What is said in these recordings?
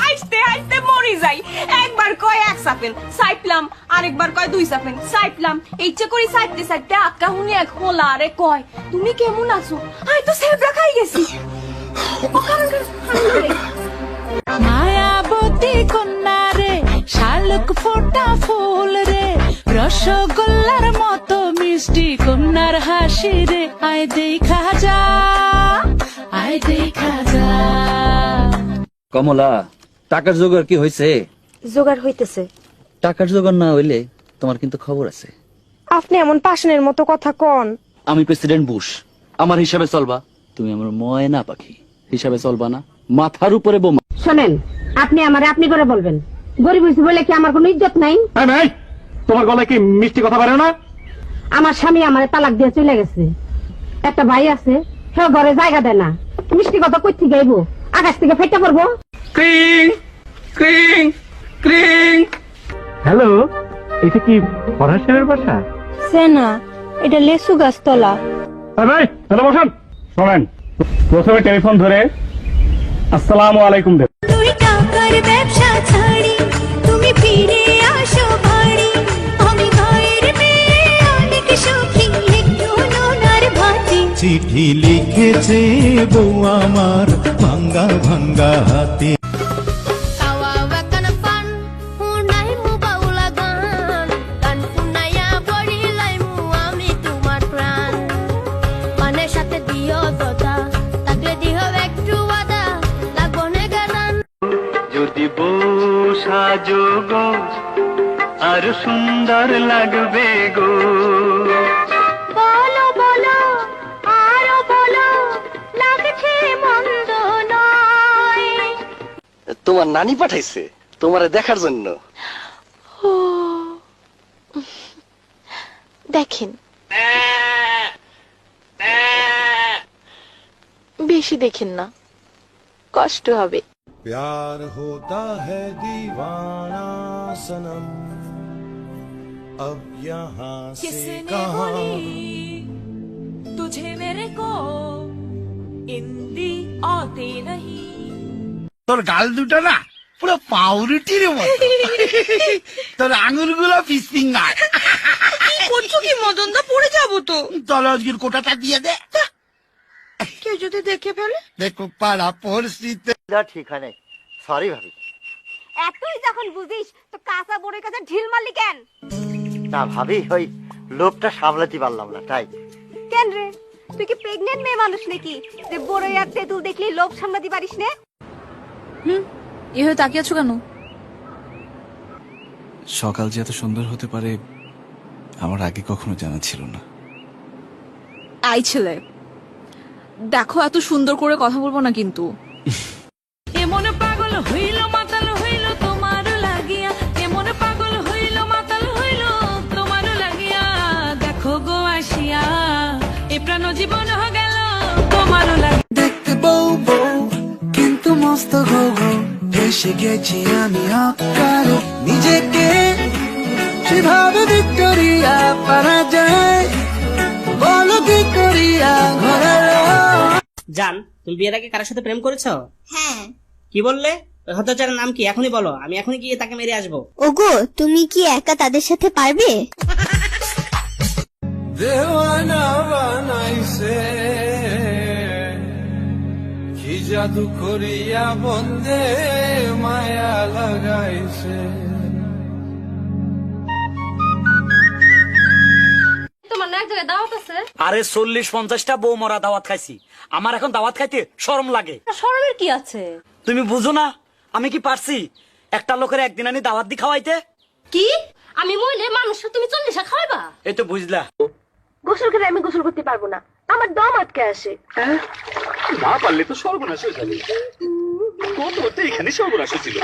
হাসতে হাসতে মরে যাই। একবার কয় এক সাপেন, সাইপলাম। আরেকবার কয় দুই সাপেন, সাইপলাম। ইচ্ছে করে সাইপতে সাইপতে আক্কা হুনি এক হোলা আরে কয়, তুমি কেমন আছো? তো সেবরা খাই গেছি। মায়াবতী কন্যা রে শালুক ফোটা ফুল রে, রসগোল্লার মতো মিষ্টি কন্যার হাসি রে আয় দেখা যা, আয় দেখা যা। কমলা টাকার জোগাড় কি হয়েছে জোগাড় হইতেছে। টাকার জোগাড় না হইলে তোমার কিন্তু খবর আছে। আপনি এমন পাশনের মতো কথা কন। আমি প্রেসিডেন্ট বুশ। আমার হিসাবে চলবা। তুমি আমার ময়না পাখি। হিসাবে চলবা না। মাথার উপরে বোমা। শোনেন আপনি আমারে আপনি করে বলবেন। গরিব হয়েছি বলে কি আমার কোনো ইজ্জত নাই? মেয়ে, তোমার গলায় কি মিষ্টি কথা পারে না? আমার স্বামী আমারে তালাক দিয়ে চলে গেছে। একটা ভাই আছে সে ঘরে জায়গা দেয় না। মিষ্টি কথা কই থেকে আইবো? আকাশ থেকে ফেটে পড়ব? ক্রিং ক্রিং ক্রিং। হ্যালো এটা কি ফরাসের বাসা? সেনা এটা লেসু গাছতলা। ভাই হ্যালো বসান। শোনেন প্রথমে টেলিফোন ধরে আসসালামু আলাইকুম দেব তুই টাকার ব্যবসা ছাড়ি তুমি ফিরে আসো বাড়ি। আমি ঘরের মেয়ে অনেক সুখী একটু নোনার ভাতি। চিঠি লিখেছে বউ আমার ভাঙ্গা ভাঙ্গা হাতে। আর সুন্দর লাগবে গো বলো বলো আরো বলো লাগছে মন্দ নয় তোমার নানি পাঠাইছে তোমারে দেখার জন্য দেখেন বেশি দেখেন না কষ্ট হবে प्यार होता है दीवाना सनम अब यहाँ से कहाँ तुझे मेरे को हिंदी आती नहीं তোর গাল দুটো না পুরো পাউরুটির মতো তোর আঙুল গুলো ফিসফিঙ্গার করছো কি মদন দা পড়ে যাবো তো তোর আজকের কোটাটা দিয়ে দে কেউ যদি দেখে ফেলে দেখো পাড়া পরিস্থিতি ঠিক হয় নাই সরি ভাবি এতই যখন বুঝিস তো কাঁচা বড়ের কাছে ঢিল মারলি কেন না ভাবি ওই লোভটা সামলাতে পারলাম না তাই। কেন রে? তুই কি প্রেগনেন্ট মেয়ে মানুষ নাকি? যে বড় আর তেঁতুল দেখলি লোভ সামলাতে পারিস না? হুম? এভাবে তাকিয়ে আছো কেন? সকাল যে এত সুন্দর হতে পারে আমার আগে কখনো জানা ছিল না। আই ছেলে দেখো এত সুন্দর করে কথা বলব না কিন্তু। এমন পাগল হইল জীবন গেল দেখতে বউ বউ কিন্তু মস্ত এসে গেছি আমি অকালে নিজেকে। সেভাবে ভিক্টোরিয়া পারা যায়। বলো কি করিয়া জান তুমি বিয়ের আগে কারোর সাথে প্রেম করেছ? হ্যাঁ। কি বললে? ওই হতচারের নাম কি? এখনই বলো আমি এখনই গিয়ে তাকে মেরে আসব। ওগো তুমি কি একা তাদের সাথে পারবে? দেওয়ানা বানাইছে কি জাদু করিয়া বন্দে মায়া লাগাইছে? আরে চল্লিশ পঞ্চাশটা বউ মরা দাওয়াত খাইছি। আমার এখন দাওয়াত খাইতে শরম লাগে। শরমের কি আছে? তুমি বুঝো না আমি কি পারছি একটা লোকের একদিন আনি দাওয়াত দি খাওয়াইতে? কি? আমি মইলে মানুষ তুমি চল্লিশা খাওয়াইবা? এই তো বুঝলা। গোসল করে আমি গোসল করতে পারব না। আমার দম আটকে আসে। না পারলে তো সর্বনাশ হয়ে যাবে। কত হতে এখানে সর্বনাশ ছিল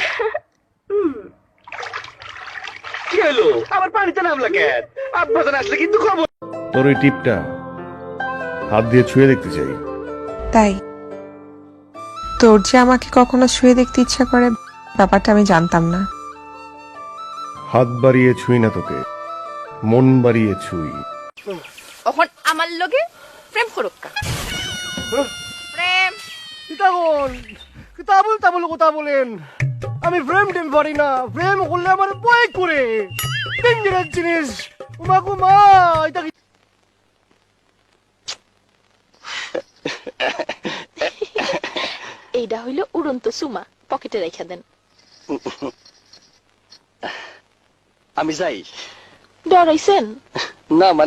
কি হলো? আবার পানিতে নামলা কেন? আব্বাজান আসলে কিন্তু খবর তোর ওই টিপটা হাত দিয়ে ছুঁয়ে দেখতে চাই। তাই? তোর যে আমাকে কখনো শুয়ে দেখতে ইচ্ছা করে ব্যাপারটা আমি জানতাম না। হাত বাড়িয়ে ছুঁই না তোকে। মন বাড়িয়ে ছুঁই। এখন আমার লগে? প্রেম করুক প্রেম। কেমন তাবল তাবল কথা বলেন। আমি প্রেম টেম পারি না। প্রেম করলে আমার বই করে ডেঞ্জারাস জিনিস। উমা কুমা এটা এইটা হইল উড়ন্ত সুমা। পকেটে রেখে দেন। আমি যাই। ডরাইছেন? না মানে